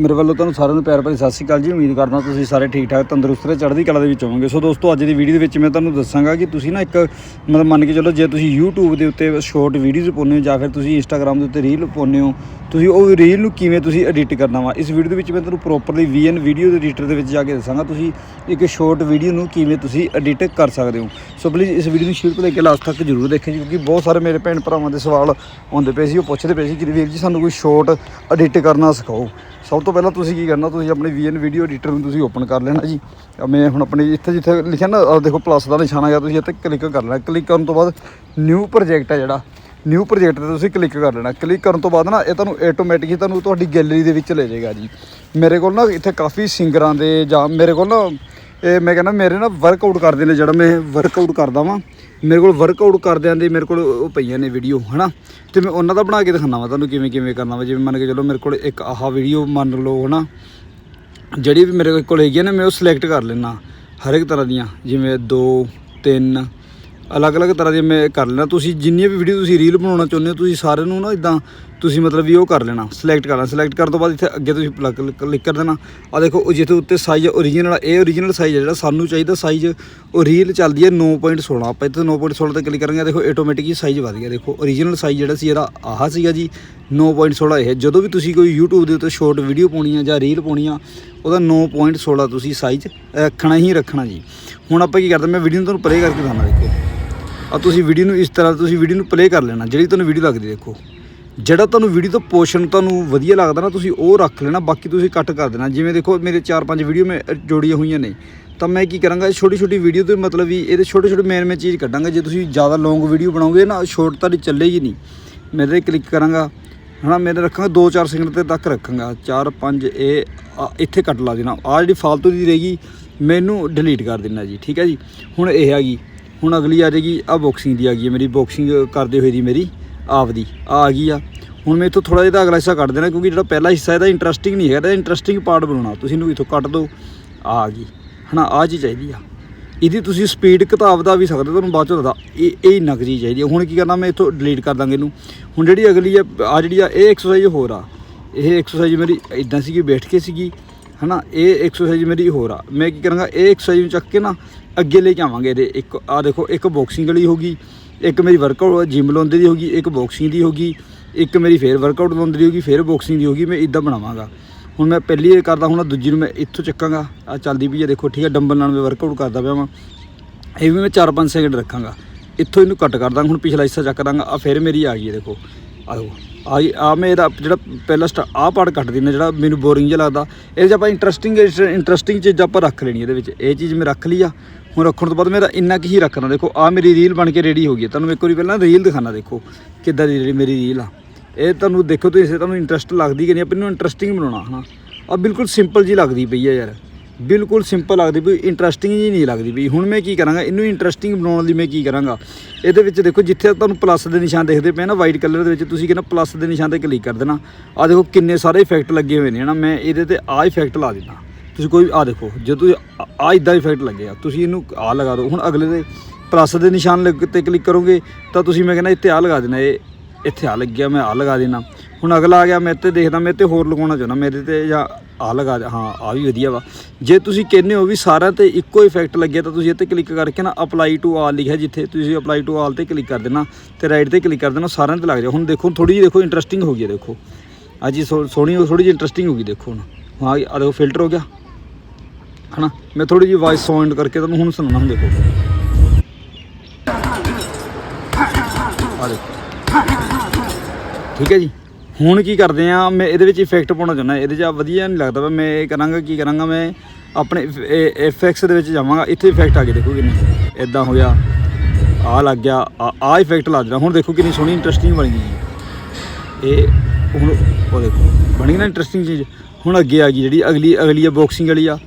ਮੇਰੇ ਵੱਲੋਂ ਤੁਹਾਨੂੰ ਸਾਰਿਆਂ ਨੂੰ ਪਿਆਰ ਭਰੀ ਸਤਿ ਸ਼੍ਰੀ ਅਕਾਲ ਜੀ। ਉਮੀਦ ਕਰਦਾ ਤੁਸੀਂ ਸਾਰੇ ਠੀਕ ਠਾਕ, ਤੰਦਰੁਸਤ ਤੇ ਚੜ੍ਹਦੀ ਕਲਾ ਦੇ ਵਿੱਚ ਹੋਵੋਗੇ। ਸੋ ਦੋਸਤੋ, ਅੱਜ ਦੀ ਵੀਡੀਓ ਦੇ ਵਿੱਚ ਮੈਂ ਤੁਹਾਨੂੰ ਦੱਸਾਂਗਾ ਕਿ ਤੁਸੀਂ ਨਾ ਇੱਕ ਮਤਲਬ ਮੰਨ ਕੇ ਚੱਲੋ, ਜੇ ਤੁਸੀਂ YouTube ਦੇ ਉੱਤੇ ਸ਼ਾਰਟ ਵੀਡੀਓਜ਼ ਪਾਉਂਦੇ ਹੋ ਜਾਂ ਫਿਰ ਤੁਸੀਂ Instagram ਦੇ ਉੱਤੇ ਰੀਲ ਪਾਉਂਦੇ ਹੋ, ਤੁਸੀਂ ਉਹ ਰੀਲ ਨੂੰ ਕਿਵੇਂ ਤੁਸੀਂ ਐਡਿਟ ਕਰਨਾ ਵਾ? ਇਸ ਵੀਡੀਓ ਦੇ ਵਿੱਚ ਮੈਂ ਤੁਹਾਨੂੰ ਪ੍ਰੋਪਰਲੀ VN ਵੀਡੀਓ ਦੇ ਐਡੀਟਰ ਦੇ ਵਿੱਚ ਜਾ ਕੇ ਦੱਸਾਂਗਾ, ਤੁਸੀਂ ਇੱਕ ਸ਼ਾਰਟ ਵੀਡੀਓ ਨੂੰ ਕਿਵੇਂ ਤੁਸੀਂ ਐਡਿਟ ਕਰ ਸਕਦੇ ਹੋ। ਸੋ ਪਲੀਜ਼ ਇਸ ਵੀਡੀਓ ਨੂੰ ਸ਼ੁਰੂ ਤੋਂ ਲੈ ਕੇ ਲਾਸਟ ਤੱਕ ਜ਼ਰੂਰ ਦੇਖਿਓ, ਕਿਉਂਕਿ ਬਹੁਤ ਸਾਰੇ ਮੇਰੇ ਭੈਣ ਭਰਾਵਾਂ ਦੇ ਸਵਾਲ ਆਉਂਦੇ ਪਏ ਸੀ, ਉਹ ਪੁੱਛਦੇ ਪਏ ਸੀ ਕਿ ਵੀਰ ਜੀ ਸਾਨੂੰ ਕੋਈ ਸ਼ਾਰਟ ਐਡਿਟ ਕਰਨਾ ਸਿਖਾਓ। ਸਭ ਤੋਂ ਪਹਿਲਾਂ ਤੁਸੀਂ ਕੀ ਕਰਨਾ, ਤੁਸੀਂ ਆਪਣੇ VN ਵੀਡੀਓ ਐਡੀਟਰ ਨੂੰ ਤੁਸੀਂ ਓਪਨ ਕਰ ਲੈਣਾ ਜੀ। ਮੈਂ ਹੁਣ ਆਪਣੀ ਇੱਥੇ ਜਿੱਥੇ ਲਿਖਿਆ ਨਾ, ਆਹ ਦੇਖੋ ਪਲੱਸ ਦਾ ਨਿਸ਼ਾਨ ਆ ਤੁਸੀਂ ਇੱਥੇ ਕਲਿੱਕ ਕਰ ਲੈਣਾ। ਕਲਿੱਕ ਕਰਨ ਤੋਂ ਬਾਅਦ ਨਿਊ ਪ੍ਰੋਜੈਕਟ ਹੈ ਜਿਹੜਾ। ਨਿਊ ਪ੍ਰੋਜੈਕਟ ਤੇ ਤੁਸੀਂ ਕਲਿੱਕ ਕਰ ਲੈਣਾ। ਕਲਿੱਕ ਕਰਨ ਤੋਂ ਬਾਅਦ ਨਾ, ਇਹ ਤੁਹਾਨੂੰ ਆਟੋਮੈਟਿਕ ਤੁਹਾਨੂੰ ਤੁਹਾਡੀ ਗੈਲਰੀ ਦੇ ਵਿੱਚ ਲੈ ਜਾਏਗਾ ਜੀ। ਮੇਰੇ ਕੋਲ ਨਾ ਇੱਥੇ ਕਾਫੀ ਸਿੰਗਰਾਂ ਦੇ ਜਾਂ ਮੇਰੇ ਕੋਲ ਨਾ ਇਹ ਮੈਂ ਕਹਿੰਦਾ ਮੇਰੇ ਨਾ ਵਰਕਆਊਟ ਕਰਦੇ ਨੇ ਜਿਹੜਾ ਮੈਂ ਵਰਕਆਊਟ ਕਰਦਾ ਵਾਂ, ਮੇਰੇ ਕੋਲ ਵਰਕਆਊਟ ਕਰਦਿਆਂ ਦੇ ਮੇਰੇ ਕੋਲ ਉਹ ਪਈਆਂ ਨੇ ਵੀਡੀਓ ਹਨਾ? ਤੇ ਮੈਂ ਉਹਨਾਂ ਦਾ ਬਣਾ ਕੇ ਦਿਖਾਣਾ ਵਾ ਤੁਹਾਨੂੰ ਕਿਵੇਂ ਕਿਵੇਂ ਕਰਨਾ ਵਾ। ਜਿਵੇਂ ਮੰਨ ਕੇ ਚਲੋ ਮੇਰੇ ਕੋਲ ਇੱਕ ਆਹ ਵੀਡੀਓ ਮੰਨ ਲਓ, ਹਨਾ? ਜਿਹੜੀ ਵੀ ਮੇਰੇ ਕੋਲ ਹੈਗੀ ਆ ਨਾ, ਮੈਂ ਉਹ ਸਿਲੈਕਟ ਕਰ ਲੈਣਾ ਹਰ ਇੱਕ ਤਰ੍ਹਾਂ ਦੀਆਂ। ਜਿਵੇਂ 2 3 ਅਲੱਗ-ਅਲੱਗ ਤਰ੍ਹਾਂ ਦੀਆਂ ਮੈਂ ਕਰ ਲੈਣਾ ਤੁਸੀਂ ਜਿੰਨੀਆਂ ਵੀ ਵੀਡੀਓ ਤੁਸੀਂ ਰੀਲ ਬਣਾਉਣਾ ਚਾਹੁੰਦੇ ਹੋ, ਤੁਸੀਂ ਸਾਰਿਆਂ ਨੂੰ ਨਾ ਇਦਾਂ ਤੁਸੀਂ ਮਤਲਬ ਵੀ ਉਹ ਕਰ ਲੈਣਾ ਸਿਲੈਕਟ ਕਰਨਾ ਸਿਲੈਕਟ ਕਰਨ ਤੋਂ ਬਾਅਦ ਇੱਥੇ ਅੱਗੇ ਤੁਸੀਂ ਪਲੱਗ ਕਲਿੱਕ ਕਰ ਦੇਣਾ। ਆ ਦੇਖੋ, ਉਹ ਜਿੱਥੇ ਉੱਤੇ ਸਾਈਜ਼ ਓਰੀਜਨਲ ਇਹ ਓਰੀਜਨਲ ਸਾਈਜ਼ ਹੈ ਜਿਹੜਾ ਸਾਨੂੰ ਚਾਹੀਦਾ ਸਾਈਜ਼ ਉਹ ਰੀਲ ਚੱਲਦੀ ਹੈ 9.16 ਆਪਾਂ ਇੱਥੇ 9.16 ਤੇ ਕਲਿੱਕ ਕਰਾਂਗੇ ਦੇਖੋ ਆਟੋਮੈਟਿਕ ਹੀ ਸਾਈਜ਼ ਵਧ ਗਿਆ। ਦੇਖੋ ਓਰੀਜਨਲ ਸਾਈਜ਼ ਜਿਹੜਾ ਸੀ, ਇਹਦਾ ਆਹ ਸੀਗਾ ਜੀ 9.16 ਇਹ। ਜਦੋਂ ਵੀ ਤੁਸੀਂ ਕੋਈ YouTube ਦੇ ਉੱਤੇ ਸ਼ਾਰਟ ਵੀਡੀਓ ਪਾਉਣੀ ਆ ਜਾਂ ਰੀਲ ਪਾਉਣੀ ਆ ਉਹਦਾ 9.16 ਤੁਸੀਂ ਸਾਈਜ਼ ਰੱਖਣਾ ਹੀ ਰੱਖਣਾ ਜੀ। ਹੁਣ ਆਪਾਂ ਕੀ ਕਰਦੇ, ਮੈਂ ਵੀਡੀਓ ਨੂੰ ਤੁਹਾਨੂੰ ਪਲੇ ਕਰਕੇ ਦਿਖਾਉਣਾ, ਦੇਖੋ। ਆ ਤੁਸੀਂ ਵੀਡੀਓ ਨੂੰ ਇਸ ਤਰ੍ਹਾਂ ਤੁਸੀਂ ਵੀਡੀਓ ਨੂੰ ਪਲੇ ਕਰ ਲੈਣਾ, ਜਿਹੜੀ ਤੁਹਾਨੂੰ ਵੀਡੀਓ ਲੱਗਦੀ ਦੇਖੋ। ਜਿਹੜਾ ਤੁਹਾਨੂੰ ਵੀਡੀਓ ਤੋਂ ਪੋਰਸ਼ਨ ਤੁਹਾਨੂੰ ਵਧੀਆ ਲੱਗਦਾ ਨਾ ਤੁਸੀਂ ਉਹ ਰੱਖ ਲੈਣਾ ਬਾਕੀ ਤੁਸੀਂ ਕੱਟ ਕਰ ਦੇਣਾ। ਜਿਵੇਂ ਦੇਖੋ ਮੇਰੇ 4-5 ਵੀਡੀਓ ਮੈਂ ਜੋੜੀਆਂ ਹੋਈਆਂ ਨੇ। ਤਾਂ ਮੈਂ ਕੀ ਕਰਾਂਗਾ ਛੋਟੀ ਛੋਟੀ ਵੀਡੀਓ 'ਤੇ ਮਤਲਬ ਵੀ ਇਹਦੇ ਛੋਟੇ ਛੋਟੇ ਮੇਨ ਮੈਂ ਚੀਜ਼ ਕੱਢਾਂਗਾ। ਜੇ ਤੁਸੀਂ ਜ਼ਿਆਦਾ ਲੌਂਗ ਵੀਡੀਓ ਬਣਾਓਗੇ ਨਾ ਸ਼ੋਰਟ ਤੁਹਾਡੀ ਚੱਲੇਗੀ ਨਹੀਂ। ਮੈਂ ਇਹਦੇ ਕਲਿੱਕ ਕਰਾਂਗਾ। ਹਨਾ ਮੈਂ ਇਹਦੇ ਰੱਖਾਂਗਾ 2-4 ਸੈਕਿੰਡ ਤੇ ਤੱਕ ਰੱਖਾਂਗਾ। 4-5 ਇਹ ਆ, ਇੱਥੇ ਕੱਟ ਲਾ ਦੇਣਾ। ਆ ਜਿਹੜੀ ਫਾਲਤੂ ਦੀ ਰਹੇਗੀ ਮੈਨੂੰ ਡਿਲੀਟ ਕਰ ਦੇਣਾ ਜੀ ਠੀਕ ਹੈ ਜੀ? ਹੁਣ ਇਹ ਆ ਗਈ। ਹੁਣ ਅਗਲੀ ਆ ਜਾਏਗੀ ਆ ਬਾਕਸਿੰਗ ਦੀ ਆ ਗਈ ਹੈ ਮੇਰੀ। ਬਾਕਸਿੰਗ ਕਰਦੇ ਹੋਏ ਦੀ ਮੇਰੀ। ਆਪਦੀ ਆ ਗਈ ਆ। ਹੁਣ ਮੈਂ ਇੱਥੋਂ ਥੋੜਾ ਜਿਹਾ ਤਾਂ ਅਗਲਾ ਹਿੱਸਾ ਕੱਢ ਦੇਣਾ ਕਿਉਂਕਿ ਜਿਹੜਾ ਪਹਿਲਾ ਹਿੱਸਾ ਇਹਦਾ ਇੰਟਰਸਟਿੰਗ ਨਹੀਂ ਹੈਗਾ ਇਹਦਾ ਇੰਟਰਸਟਿੰਗ ਪਾਰਟ ਬਣਾਉਣਾ। ਤੁਸੀਂ ਇਹਨੂੰ ਇੱਥੋਂ ਕੱਟ ਦਿਓ ਆ ਆ ਗਈ। ਹਨਾ ਆ ਚੀਜ਼ ਚਾਹੀਦੀ ਆ। ਇਹਦੀ ਤੁਸੀਂ ਸਪੀਡ ਕਿਤਾਬ ਦਾ ਵੀ ਸਕਦੇ ਹੋ, ਤੁਹਾਨੂੰ ਬਾਅਦ ਚੋਂ ਦੱਸਦਾ। ਇਹ ਇਹ ਇੰਨਾ ਕੁ ਚੀਜ਼ ਚਾਹੀਦੀ ਹੈ ਹੁਣ ਕੀ ਕਰਨਾ ਮੈਂ ਇੱਥੋਂ ਡਿਲੀਟ ਕਰ ਦਾਂਗੇ ਇਹਨੂੰ। ਹੁਣ ਜਿਹੜੀ ਅਗਲੀ ਆ ਆ ਜਿਹੜੀ ਆ ਇਹ ਐਕਸਰਸਾਈਜ਼ ਹੋਰ ਆ। ਇਹ ਐਕਸਰਸਾਈਜ਼ ਮੇਰੀ ਇਦਾਂ ਸੀਗੀ ਬੈਠ ਕੇ ਸੀਗੀ। ਹਨਾ ਇਹ ਐਕਸਰਸਾਈਜ਼ ਮੇਰੀ ਹੋਰ ਆ। ਮੈਂ ਕੀ ਕਰਾਂਗਾ ਇਹ ਐਕਸਰਸਾਈਜ਼ ਨੂੰ ਚੱਕ ਕੇ ਨਾ ਅੱਗੇ ਲੈ ਕੇ ਆਵਾਂਗੇ ਇਹਦੇ। ਇੱਕ ਆ ਦੇਖੋ ਇੱਕ ਬਾਕਸਿੰਗ ਵਾਲੀ ਹੋਗੀ ਇੱਕ ਮੇਰੀ ਵਰਕਆਊਟ ਜਿਮ ਲਾਉਂਦੇ ਦੀ ਹੋਗੀ ਇੱਕ ਬਾਕਸਿੰਗ ਦੀ ਹੋਗੀ ਇੱਕ ਮੇਰੀ ਫੇਰ ਵਰਕਆਊਟ ਲਾਉਂਦੇ ਦੀ ਹੋਗੀ ਫੇਰ ਬਾਕਸਿੰਗ ਦੀ ਹੋਗੀ ਮੈਂ ਇਦਾਂ ਬਣਾਵਾਂਗਾ। ਹੁਣ ਮੈਂ ਪਹਿਲੀ ਇਹ ਕਰਦਾ, ਹੁਣ ਦੂਜੀ ਨੂੰ ਮੈਂ ਇੱਥੋਂ ਚੱਕਾਂਗਾ ਆ ਚੱਲਦੀ ਵੀ ਆ, ਦੇਖੋ ਠੀਕ ਹੈ ਡੰਬਲ ਨਾਲ ਮੈਂ ਵਰਕਆਊਟ ਕਰਦਾ ਪਿਆ ਵਾਂ। ਇਹ ਵੀ ਮੈਂ 4-5 ਸੈਕਿੰਡ ਰੱਖਾਂਗਾ। ਇੱਥੋਂ ਇਹਨੂੰ ਕੱਟ ਕਰ ਦਾਂਗਾ ਹੁਣ ਪਿਛਲਾ ਹਿੱਸਾ ਚੱਕ ਦਾਂਗਾ ਆ ਫਿਰ ਮੇਰੀ ਆ ਗਈ ਹੈ ਦੇਖੋ। ਆ ਦੇਖੋ ਆ ਆ ਮੈਂ ਇਹਦਾ ਜਿਹੜਾ ਪਹਿਲਾ ਸਟਾ ਆ ਪਾਰਟ ਕੱਟ ਦਿੰਦਾ, ਜਿਹੜਾ ਮੈਨੂੰ ਬੋਰਿੰਗ ਜਿਹਾ ਲੱਗਦਾ। ਇਹ 'ਚ ਆਪਾਂ ਇੰਟਰਸਟਿੰਗ ਇੰਟਰਸਟਿੰਗ ਚੀਜ਼ ਆਪਾਂ ਰੱਖ ਲੈਣੀ ਇਹਦੇ ਵਿੱਚ। ਇਹ ਚੀਜ਼ ਮੈਂ ਰੱਖ ਲਈ ਆ। ਹੁਣ ਰੱਖਣ ਤੋਂ ਬਾਅਦ ਮੇਰਾ ਇੰਨਾ ਕੁ ਹੀ ਰੱਖਣਾ। ਦੇਖੋ ਆ ਮੇਰੀ ਰੀਲ ਬਣ ਕੇ ਰੈਡੀ ਹੋ ਗਈ ਹੈ। ਤੁਹਾਨੂੰ ਇੱਕ ਵਾਰੀ ਪਹਿਲਾਂ ਰੀਲ ਦਿਖਾਣਾ ਦੇਖੋ, ਕਿੱਦਾਂ ਦੀ ਜਿਹੜੀ ਮੇਰੀ ਰੀਲ ਆ। ਇਹ ਤੁਹਾਨੂੰ ਦੇਖੋ ਤੁਸੀਂ, ਇਸੇ ਤੁਹਾਨੂੰ ਇੰਟਰਸਟ ਲੱਗਦੀ ਕਿ ਨਹੀਂ, ਆਪਾਂ ਇਹਨੂੰ ਇੰਟਰਸਟਿੰਗ ਬਣਾਉਣਾ, ਹਨਾ। ਆ ਬਿਲਕੁਲ ਸਿੰਪਲ ਜੀ ਲੱਗਦੀ ਪਈ ਆ ਯਾਰ। ਬਿਲਕੁਲ ਸਿੰਪਲ ਲੱਗਦੀ ਵੀ ਇੰਟਰਸਟਿੰਗ ਜੀ ਨਹੀਂ ਲੱਗਦੀ ਪਈ। ਹੁਣ ਮੈਂ ਕੀ ਕਰਾਂਗਾ, ਇਹਨੂੰ ਇੰਟਰਸਟਿੰਗ ਬਣਾਉਣ ਲਈ ਮੈਂ ਕੀ ਕਰਾਂਗਾ? ਇਹਦੇ ਵਿੱਚ ਦੇਖੋ, ਜਿੱਥੇ ਤੁਹਾਨੂੰ ਪਲੱਸ ਦੇ ਨਿਸ਼ਾਨ ਦਿਖਦੇ ਪਏ ਨਾ ਵਾਈਟ ਕਲਰ ਦੇ ਵਿੱਚ, ਤੁਸੀਂ ਕਹਿੰਦਾ ਪਲੱਸ ਦੇ ਨਿਸ਼ਾਨ ਤੇ ਕਲਿੱਕ ਕਰ ਦੇਣਾ। ਆ ਦੇਖੋ, ਕਿੰਨੇ ਸਾਰੇ ਇਫੈਕਟ ਲੱਗੇ ਹੋਏ ਨੇ ਨਾ ਮੈਂ ਇਹਦੇ ਤੇ ਆ ਇਫੈਕਟ ਲਾ ਦਿੰਦਾ। ਤੁਸੀਂ ਕੋਈ ਆ ਦੇਖੋ, ਜੇ ਤੁਸੀਂ ਆ ਇਦਾਂ ਇਫੈਕਟ ਲੱਗਿਆ ਤੁਸੀਂ ਇਹਨੂੰ ਆ ਲਗਾ ਦਿਓ। ਹੁਣ ਅਗਲੇ ਦੇ ਪਲੱਸ ਦੇ ਨਿਸ਼ਾਨ ਲੱਗ- ਤੇ ਕਲਿੱਕ ਕਰੋਗੇ, ਤਾਂ ਤੁਸੀਂ ਮੈਂ ਕਹਿੰਦਾ ਇੱਥੇ ਆ ਲਗਾ ਦੇਣਾ, ਇਹ ਇੱਥੇ ਆ ਲੱਗਿਆ, ਮੈਂ ਆ ਲਗਾ ਦੇਣਾ। ਹੁਣ ਅਗਲਾ ਆ ਗਿਆ, ਮੈਂ ਤੇ ਦੇਖਦਾ, ਮੈਂ ਤੇ ਹੋਰ ਲਗਾਉਣਾ ਚਾਹੁੰਦਾ, ਮੇਰੇ ਤੇ ਜਾਂ ਆ ਲਗਾ ਦੇ, ਹਾਂ, ਆ ਵੀ ਵਧੀਆ ਵਾ। ਜੇ ਤੁਸੀਂ ਕਹਿੰਦੇ ਹੋ ਵੀ ਸਾਰਿਆਂ ਤੇ ਇੱਕੋ ਇਫੈਕਟ ਲੱਗਿਆ, ਤਾਂ ਤੁਸੀਂ ਇੱਥੇ ਕਲਿੱਕ ਕਰਕੇ ਨਾ ਅਪਲਾਈ ਟੂ ਆਲ ਲਿਖਿਆ ਜਿੱਥੇ ਤੁਸੀਂ ਅਪਲਾਈ ਟੂ ਆਲ ਤੇ ਕਲਿੱਕ ਕਰ ਦੇਣਾ, ਤੇ ਰਾਈਟ ਤੇ ਕਲਿੱਕ ਕਰ ਦੇਣਾ, ਸਾਰਿਆਂ ਤੇ ਲੱਗ ਜਾ ਹੁਣ ਦੇਖੋ ਥੋੜੀ ਜਿਹੀ ਦੇਖੋ ਇੰਟਰਸਟਿੰਗ ਹੋ ਗਈ ਹੈ ਦੇਖੋ। ਅੱਜ ਸੋ- ਸੋਹਣੀ ਥੋੜੀ ਜਿਹੀ ਇੰਟਰਸਟਿੰਗ ਹੋ ਗਈ, ਦੇਖੋ ਹੁਣ। ਹਾਂ ਆ ਦੇਖੋ ਫਿਲਟਰ ਹੋ ਗਿਆ। ਹਨਾ? ਮੈਂ ਥੋੜੀ ਜਿਹੀ ਵਾਇਸ ਸਾਊਂਡ ਕਰਕੇ ਤੁਹਾਨੂੰ ਹੁਣ ਸੁਣਾਉਣਾ ਹੁਣ ਦੇਖੋ। ਆ ਦੇਖੋ। ਠੀਕ ਹੈ ਜੀ। ਹੁਣ ਕੀ ਕਰਦੇ ਆ ਮੈਂ ਇਹਦੇ ਵਿੱਚ ਇਫੈਕਟ ਪਾਉਣਾ ਚਾਹੁੰਦਾ। ਇਹਦੇ 'ਚ ਆ ਵਧੀਆ ਨਹੀਂ ਲੱਗਦਾ ਵਾ। ਮੈਂ ਇਹ ਕਰਾਂਗਾ, ਕੀ ਕਰਾਂਗਾ, ਮੈਂ ਆਪਣੇ ਐਫਐਕਸ ਦੇ ਵਿੱਚ ਜਾਵਾਂਗਾ। ਇੱਥੇ ਇਫੈਕਟ ਆ ਗਏ ਦੇਖੋ ਕਿੰਨੇ। ਇਦਾਂ ਹੋਇਆ ਆ ਲੱਗ ਗਿਆ, ਆ ਇਫੈਕਟ ਲੱਗ ਦੇਣਾ। ਹੁਣ ਦੇਖੋ ਕਿੰਨੀ ਸੋਹਣੀ ਇੰਟਰਸਟਿੰਗ ਬਣ ਗਈ। ਜੀ ਇਹ ਹੁਣ ਉਹ ਦੇਖੋ, ਬਣੀ ਨਾ ਇੰਟਰਸਟਿੰਗ ਚੀਜ਼। ਹੁਣ ਅੱਗੇ ਆ ਗਈ ਜਿਹੜੀ ਅਗਲੀ ਅਗਲੀ ਆ ਬਾਕਸਿੰਗ ਵਾਲੀ ਆ।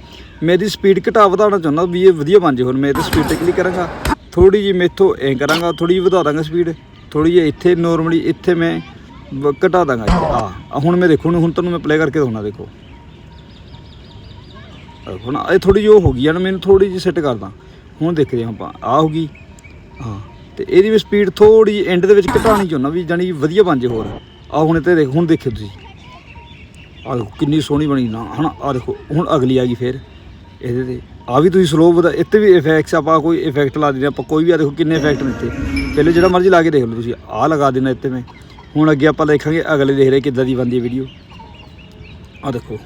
ਮੈਂ ਇਹਦੀ ਸਪੀਡ ਘਟਾ ਵਧਾਉਣਾ ਚਾਹੁੰਦਾ ਵੀ ਇਹ ਵਧੀਆ ਬਣ ਜੇ ਹੁਣ ਮੈਂ ਇਹਦੇ ਸਪੀਡ ਤੇ ਕਲਿੱਕ ਕਰਾਂਗਾ। ਥੋੜੀ ਜਿਹੀ ਮੈਥੋਂ ਐ ਕਰਾਂਗਾ ਥੋੜੀ ਜਿਹੀ ਵਧਾ ਦਾਂਗਾ ਸਪੀਡ ਥੋੜੀ ਜਿਹੀ ਇੱਥੇ ਨੋਰਮਲੀ ਇੱਥੇ ਮੈਂ ਵ- ਘਟਾ ਦਾਂਗਾ ਇੱਥੇ। ਆ ਹੁਣ ਮੈਂ ਦੇਖੋ, ਹੁਣ ਤੁਹਾਨੂੰ ਮੈਂ ਪਲੇ ਕਰਕੇ ਦਿਖਾਉਣਾ ਦੇਖੋ। ਆਹ, ਹੁਣ ਇਹ ਥੋੜੀ ਜਿਹੀ ਉਹ ਹੋ ਗਈ ਆ ਨਾ ਮੈਨੂੰ ਥੋੜੀ ਜਿਹੀ ਸੈੱਟ ਕਰਦਾ। ਹੁਣ ਦੇਖਦੇ ਹਾਂ ਆਪਾਂ ਆ ਹੋ ਗਈ। ਹਾਂ, ਤੇ ਇਹਦੀ ਵੀ ਸਪੀਡ ਥੋੜੀ ਐਂਡ ਦੇ ਵਿੱਚ ਘਟਾਣੀ ਚਾਹੁੰਦਾ ਵੀ ਜਾਨੀ ਵਧੀਆ ਬਣ ਜੇ ਹੋਰ। ਆ ਹੁਣ ਤੇ ਦੇਖ, ਹੁਣ ਦੇਖਿਓ ਤੁਸੀਂ। ਆ ਦੇਖੋ, ਕਿੰਨੀ ਸੋਹਣੀ ਬਣੀ ਨਾ, ਹਨਾ ਆ ਦੇਖੋ, ਹੁਣ ਅਗਲੀ ਆ ਗਈ ਫੇਰ। ਇਹਦੇ ਤੇ। ਆ ਵੀ ਤੁਸੀਂ ਸਲੋ ਬਦਾ ਇੱਥੇ ਵੀ ਇਫੈਕਟਸ ਆਪਾਂ ਕੋਈ ਇਫੈਕਟ ਲਾ ਦਿੰਦੇ ਆਪਾਂ ਕੋਈ ਵੀ ਆ ਦੇਖੋ ਕਿੰਨੇ ਇਫੈਕਟ ਨੇ ਇੱਥੇ। ਪਹਿਲੇ ਜਿਹੜਾ ਮਰਜ਼ੀ ਲਾ ਕੇ ਦੇਖ ਲਓ ਤੁਸੀਂ ਆ ਲਗਾ ਦੇਣਾ ਇੱਥੇ ਮੈਂ। ਹੁਣ ਅੱਗੇ ਆਪਾਂ ਦੇਖਾਂਗੇ, ਅਗਲੇ ਦੇਖ ਰਹੇ ਕਿੱਦਾਂ ਦੀ ਬਣਦੀ ਹੈ ਵੀਡੀਓ ਆ ਦੇਖੋ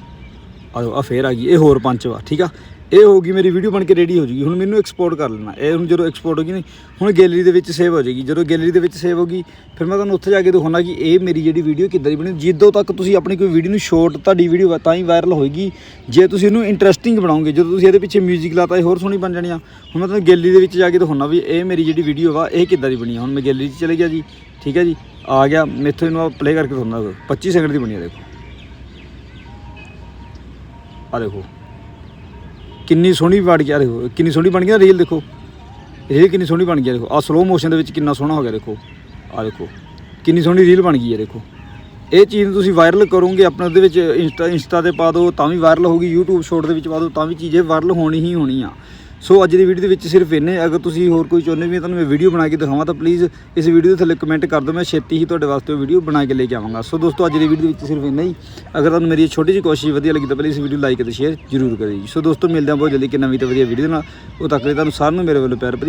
ਆ ਆ ਫੇਰ ਆ ਗਈ, ਇਹ ਹੋਰ ਪੰਜ ਵਾ, ਠੀਕ ਆ? ਇਹ ਹੋ ਗਈ ਮੇਰੀ ਵੀਡੀਓ ਬਣ ਕੇ ਰੈਡੀ ਹੋ ਜੂਗੀ। ਹੁਣ ਮੈਨੂੰ ਐਕਸਪੋਰਟ ਕਰ ਲੈਣਾ। ਇਹ ਹੁਣ ਜਦੋਂ ਐਕਸਪੋਰਟ ਹੋ ਗਈ ਨਹੀਂ ਹੁਣ ਗੈਲਰੀ ਦੇ ਵਿੱਚ ਸੇਵ ਹੋ ਜਾਏਗੀ। ਜਦੋਂ ਗੈਲਰੀ ਦੇ ਵਿੱਚ ਸੇਵ ਹੋ ਗਈ, ਫਿਰ ਮੈਂ ਤੁਹਾਨੂੰ ਉੱਥੇ ਜਾ ਕੇ ਦਿਖਾਉਣਾ ਕਿ ਇਹ ਮੇਰੀ ਜਿਹੜੀ ਵੀਡੀਓ ਕਿੱਦਾਂ ਦੀ ਬਣੀ। ਜਿੱਦੋਂ ਤੱਕ ਤੁਸੀਂ ਆਪਣੀ ਕੋਈ ਵੀਡੀਓ ਨੂੰ ਸ਼ੋਰਟ ਤੁਹਾਡੀ ਵੀਡੀਓ ਤਾਂ ਹੀ ਵਾਇਰਲ ਹੋਏਗੀ। ਜੇ ਤੁਸੀਂ ਇਹਨੂੰ ਇੰਟਰਸਟਿੰਗ ਬਣਾਓਗੇ, ਜਦੋਂ ਤੁਸੀਂ ਇਹਦੇ ਪਿੱਛੇ 뮤직 ਲਾਤਾ, ਇਹ ਹੋਰ ਸੋਹਣੀ ਬਣ ਜਾਣੀ ਆ। ਹੁਣ ਮੈਂ ਤੁਹਾਨੂੰ ਗੈਲਰੀ ਦੇ ਵਿੱਚ ਜਾ ਕੇ ਦਿਖਾਉਣਾ ਵੀ ਇਹ ਮੇਰੀ ਜਿਹੜੀ ਵੀਡੀਓ ਵਾ, ਇਹ ਕਿੱਦਾਂ ਦੀ ਬਣੀ ਆ। ਹੁਣ ਮੈਂ ਗੈਲਰੀ 'ਚ ਚਲੇ ਗਿਆ ਜੀ, ਠੀਕ ਹੈ ਜੀ, ਆ ਗਿਆ। ਮੈਥੋਂ ਇਹਨੂੰ ਪਲੇ ਕਰਕੇ ਦਿਖਾਉਣਾ। 25 ਸੈਕਿੰਡ ਦੀ ਬਣੀ ਆ, ਦੇਖੋ। ਆ ਦੇਖੋ। ਕਿੰਨੀ ਸੋਹਣੀ ਬਣ ਗਿਆ, ਦੇਖੋ, ਕਿੰਨੀ ਸੋਹਣੀ ਬਣ ਗਈ ਨਾ ਰੀਲ ਦੇਖੋ। ਰੀਲ ਕਿੰਨੀ ਸੋਹਣੀ ਬਣ ਗਈ ਦੇਖੋ। ਆ ਸਲੋ ਮੋਸ਼ਨ ਦੇ ਵਿੱਚ ਕਿੰਨਾ ਸੋਹਣਾ ਹੋ ਗਿਆ, ਦੇਖੋ। ਆ ਦੇਖੋ, ਕਿੰਨੀ ਸੋਹਣੀ ਰੀਲ ਬਣ ਗਈ ਹੈ, ਦੇਖੋ। ਇਹ ਚੀਜ਼ ਨੂੰ ਤੁਸੀਂ ਵਾਇਰਲ ਕਰੋਗੇ, ਆਪਣੇ ਉਹਦੇ ਵਿੱਚ ਇੰਸਟਾ ਇੰਸਟਾ ਤੇ ਪਾ ਦਿਓ, ਤਾਂ ਵੀ ਵਾਇਰਲ ਹੋਊਗੀ, YouTube ਸ਼ੋਰਟ ਦੇ ਵਿੱਚ ਪਾ ਦਿਓ, ਤਾਂ ਵੀ ਚੀਜ਼ ਇਹ ਵਾਇਰਲ ਹੋਣੀ ਹੀ ਹੋਣੀ ਆ। ਸੋ ਅੱਜ ਦੀ ਵੀਡੀਓ ਦੇ ਵਿੱਚ ਸਿਰਫ ਇੰਨੇ, ਅਗਰ ਤੁਸੀਂ ਹੋਰ ਕੋਈ ਚਾਹੁੰਦੇ ਵੀ ਤੁਹਾਨੂੰ ਮੈਂ ਵੀਡੀਓ ਬਣਾ ਕੇ ਦਿਖਾਵਾਂ, ਤਾਂ ਪਲੀਜ਼ ਇਸ ਵੀਡੀਓ ਦੇ ਥੱਲੇ ਕਮੈਂਟ ਕਰ ਦਿਓ, ਮੈਂ ਛੇਤੀ ਹੀ ਤੁਹਾਡੇ ਵਾਸਤੇ ਉਹ ਵੀਡੀਓ ਬਣਾ ਕੇ ਲੈ ਕੇ ਆਵਾਂਗਾ। ਸੋ ਦੋਸਤੋ, ਅੱਜ ਦੀ ਵੀਡੀਓ ਦੇ ਵਿੱਚ ਸਿਰਫ ਇੰਨਾ ਹੀ। ਅਗਰ ਤੁਹਾਨੂੰ ਮੇਰੀ ਛੋਟੀ ਜਿਹੀ ਕੋਸ਼ਿਸ਼ ਵਧੀਆ ਲੱਗੀ ਤਾਂ ਪਲੀਜ਼ ਇਸ ਵੀਡੀਓ ਲਾਈਕ ਅਤੇ ਸ਼ੇਅਰ ਜ਼ਰੂਰ ਕਰਿਓ ਜੀ। ਸੋ ਦੋਸਤੋ, ਮਿਲਦੇ ਹਾਂ ਬਹੁਤ ਜਲਦੀ ਕਿ ਨਵੀਂ ਤੇ ਵਧੀਆ ਵੀਡੀਓ ਨਾਲ। ਉਹ ਤੱਕ ਲਈ ਤੁਹਾਨੂੰ ਸਾਰਿਆਂ ਨੂੰ ਮੇਰੇ ਵੱਲੋਂ ਪਿਆਰ ਭਰੀ